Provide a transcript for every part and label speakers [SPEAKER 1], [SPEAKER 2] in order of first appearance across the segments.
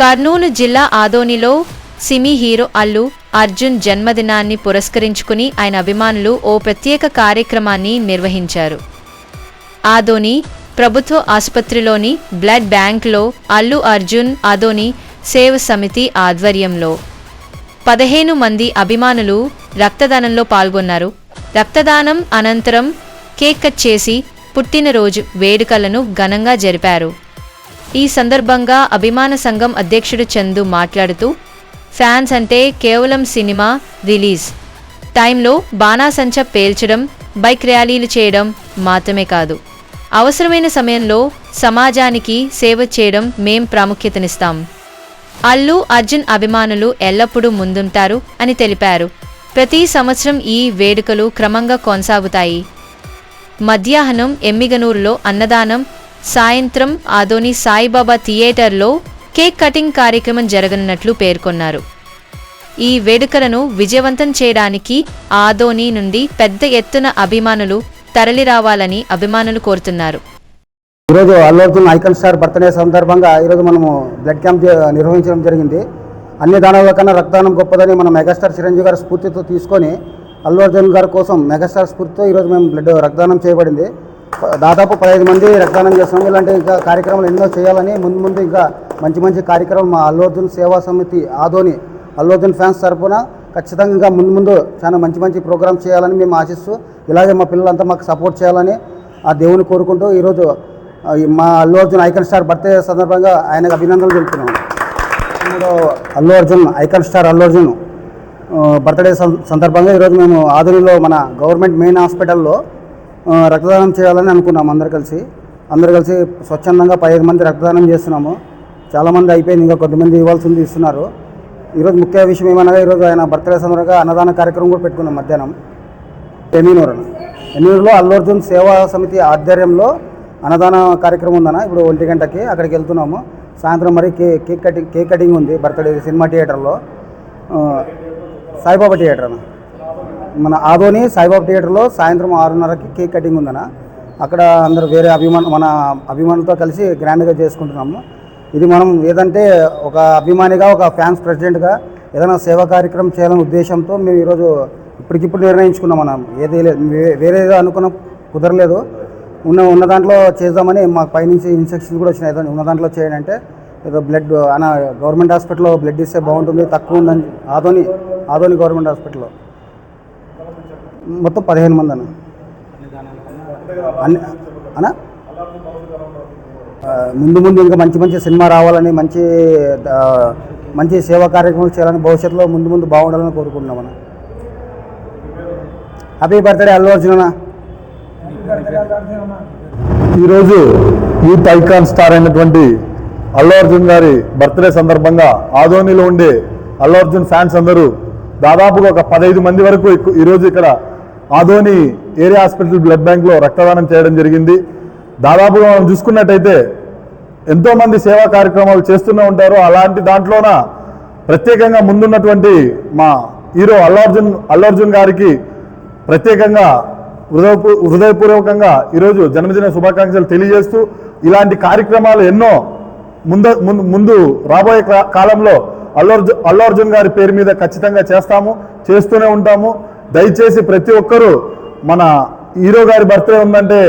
[SPEAKER 1] కర్నూలు జిల్లా ఆదోనిలో cine hero Allu Arjun జన్మదినాన్ని పురస్కరించుకుని ఆయన అభిమానులు ఓ ప్రత్యేక కార్యక్రమాన్ని నిర్వహించారు. ఆదోని ప్రభుత్వ ఆసుపత్రిలోని బ్లడ్ బ్యాంక్లో అల్లు అర్జున్ ఆదోని సేవ సమితి ఆధ్వర్యంలో పదిహేను మంది అభిమానులు రక్తదానంలో పాల్గొన్నారు. రక్తదానం అనంతరం కేక్ కట్ చేసి పుట్టినరోజు వేడుకలను ఘనంగా జరిపారు. ఈ సందర్భంగా అభిమాన సంఘం అధ్యక్షుడు చందు మాట్లాడుతూ ఫ్యాన్స్ అంటే కేవలం సినిమా రిలీజ్. టైంలో బాణాసంచ పేల్చడం బైక్ ర్యాలీలు చేయడం మాత్రమే కాదు. అవసరమైన సమయంలో సమాజానికి సేవ చేయడం మేం ప్రాముఖ్యతనిస్తాం. అల్లు అర్జున్ అభిమానులు ఎల్లప్పుడూ ముందుంటారు అని తెలిపారు. ప్రతి సంవత్సరం ఈ వేడుకలు క్రమంగా కొనసాగుతాయి. మధ్యాహ్నం ఎమ్మిగనూరులో అన్నదానం సాయంత్రం ఆదోని సాయిబాబా థియేటర్లో కేక్ కటింగ్ కార్యక్రమం జరగనున్నట్లు పేర్కొన్నారు. ఈ వేడుకలను విజయవంతం చేయడానికి ఆదోని నుండి పెద్ద ఎత్తున అభిమానులు తరలిరావాలని అభిమానులు కోరుతున్నారు.
[SPEAKER 2] ఈరోజు అల్లు ఐకన్ స్టార్ బర్త్డే సందర్భంగా ఈరోజు మనము బ్లడ్ క్యాంప్ నిర్వహించడం జరిగింది. అన్ని దానాల కన్నా రక్తదానం గొప్పదని మన మెగాస్టార్ చిరంజీవి గారి స్ఫూర్తితో తీసుకొని అల్లు అర్జున్ గారి కోసం మెగాస్టార్ స్ఫూర్తితో ఈరోజు మేము బ్లడ్ రక్తదానం చేయబడింది. దాదాపు పదహైదు మంది రక్తదానం చేస్తున్నాం. ఇలాంటి ఇంకా కార్యక్రమాలు ఎన్నో చేయాలని ముందు ముందు ఇంకా మంచి మంచి కార్యక్రమం మా అల్లు అర్జున్ సేవా సమితి ఆదోని అల్లు అర్జున్ ఫ్యాన్స్ తరఫున ఖచ్చితంగా ఇంకా ముందు ముందు చాలా మంచి మంచి ప్రోగ్రామ్స్ చేయాలని మేము ఆశిస్తూ ఇలాగే మా పిల్లలంతా మాకు సపోర్ట్ చేయాలని ఆ దేవుని కోరుకుంటూ ఈరోజు మా Allu Arjun icon star birthday సందర్భంగా ఆయనకు అభినందనలు తెలుపుతున్నాం. Allu Arjun icon star Allu Arjun birthday సందర్భంగా ఈరోజు మేము ఆధునిలో మన గవర్నమెంట్ మెయిన్ హాస్పిటల్లో రక్తదానం చేయాలని అనుకున్నాము అందరు కలిసి. అందరు కలిసి స్వచ్ఛందంగా పదిహేను మంది రక్తదానం చేస్తున్నాము. చాలామంది అయిపోయింది ఇంకా కొద్దిమంది ఇవ్వాల్సి ఉంది ఇస్తున్నారు. ఈరోజు ముఖ్య విషయం ఏమనగా ఈరోజు ఆయన బర్త్డే సందర్భంగా అన్నదాన కార్యక్రమం కూడా పెట్టుకున్నాం మధ్యాహ్నం. ఎన్నూరు ఎన్నూరులో అల్లు అర్జున్ సేవా సమితి ఆధ్వర్యంలో అన్నదాన కార్యక్రమం ఉందన్న. ఇప్పుడు ఒంటి గంటకి అక్కడికి వెళ్తున్నాము. సాయంత్రం మరి కే కేక్ కటింగ్ కేక్ కటింగ్ ఉంది బర్త్డే సినిమా థియేటర్లో. సాయిబాబా థియేటర్ అన్న. మన ఆదోని సాయిబాబు థియేటర్లో సాయంత్రం ఆరున్నరకి కేక్ కటింగ్ ఉందన్న. అక్కడ అందరూ వేరే అభిమాన మన అభిమానులతో కలిసి గ్రాండ్గా చేసుకుంటున్నాము. ఇది మనం ఏదంటే ఒక అభిమానిగా ఒక ఫ్యాన్స్ ప్రెసిడెంట్గా ఏదైనా సేవా కార్యక్రమం చేయాలనే ఉద్దేశంతో మేము ఈరోజు ఇప్పటికిప్పుడు నిర్ణయించుకున్నాం మనం ఏది లేదు వేరే ఏదో అనుకున్న కుదరలేదు. ఉన్న ఉన్న దాంట్లో చేద్దామని మాకు పైనుంచి ఇన్స్ట్రక్షన్స్ కూడా వచ్చినాయి. ఏదో ఉన్న దాంట్లో చేయండి అంటే ఏదో బ్లడ్ అన్న గవర్నమెంట్ హాస్పిటల్లో బ్లడ్ ఇస్తే బాగుంటుంది తక్కువ ఉందని ఆదోని ఆదోని గవర్నమెంట్ హాస్పిటల్లో. మొత్తం పదిహేను మంది అన్న. అన్ని అన్న? ముందు ముందు ఇంకా మంచి మంచి సినిమా రావాలని మంచి మంచి సేవా కార్యక్రమాలు చేయాలని భవిష్యత్తులో ముందు ముందు బాగుండాలని కోరుకుంటున్నాం అన్న. హ్యాపీ బర్త్డే అల్లు అర్జున్ అన్న.
[SPEAKER 3] ఈరోజు యూత్ ఐకాన్ స్టార్ అయినటువంటి అల్లు అర్జున్ గారి బర్త్డే సందర్భంగా ఆదోనిలో ఉండే అల్లు అర్జున్ ఫ్యాన్స్ అందరూ దాదాపుగా ఒక పదహైదు మంది వరకు ఈరోజు ఇక్కడ ఆదోని ఏరియా హాస్పిటల్ బ్లడ్ బ్యాంక్లో రక్తదానం చేయడం జరిగింది. దాదాపుగా మనం చూసుకున్నట్టయితే ఎంతోమంది సేవా కార్యక్రమాలు చేస్తూనే ఉంటారు. అలాంటి దాంట్లోన ప్రత్యేకంగా ముందున్నటువంటి మా హీరో అల్లు అల్లార్జున్ అల్లు అర్జున్ గారికి ప్రత్యేకంగా హృదయపూ హృదయపూర్వకంగా ఈరోజు జన్మదిన శుభాకాంక్షలు తెలియజేస్తూ ఇలాంటి కార్యక్రమాలు ఎన్నో ముంద ముందు ముందు రాబోయే కాలంలో అల్లు అర్జున్ అల్లు అర్జున్ గారి పేరు మీద ఖచ్చితంగా చేస్తాము చేస్తూనే ఉంటాము. దయచేసి ప్రతి ఒక్కరూ మన హీరో గారి బర్త్డే ఉందంటే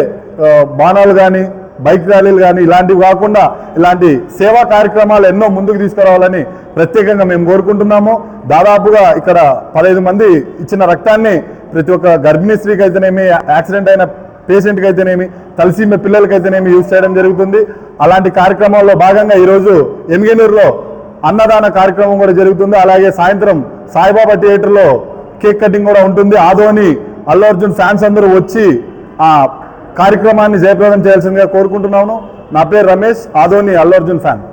[SPEAKER 3] బాణాలు కానీ బైక్ ర్యాలీలు కానీ ఇలాంటివి కాకుండా ఇలాంటి సేవా కార్యక్రమాలు ఎన్నో ముందుకు తీసుకురావాలని ప్రత్యేకంగా మేము కోరుకుంటున్నాము. దాదాపుగా ఇక్కడ పదహైదు మంది ఇచ్చిన రక్తాన్ని ప్రతి ఒక్క గర్భిణీ స్త్రీకి అయితేనేమి యాక్సిడెంట్ అయిన పేషెంట్కి అయితేనేమి తలసీమ పిల్లలకి అయితేనేమి యూజ్ చేయడం జరుగుతుంది. అలాంటి కార్యక్రమాల్లో భాగంగా ఈరోజు ఎంగేనూరులో అన్నదాన కార్యక్రమం కూడా జరుగుతుంది. అలాగే సాయంత్రం సాయిబాబా థియేటర్లో కేక్ కటింగ్ కూడా ఉంటుంది. ఆదోని అల్లు అర్జున్ ఫ్యాన్స్ అందరూ వచ్చి ఆ కార్యక్రమాన్ని జయప్రదం చేయాల్సిందిగా కోరుకుంటున్నాను. నా పేరు రమేష్ ఆదోని అల్లు అర్జున్ ఫ్యాన్.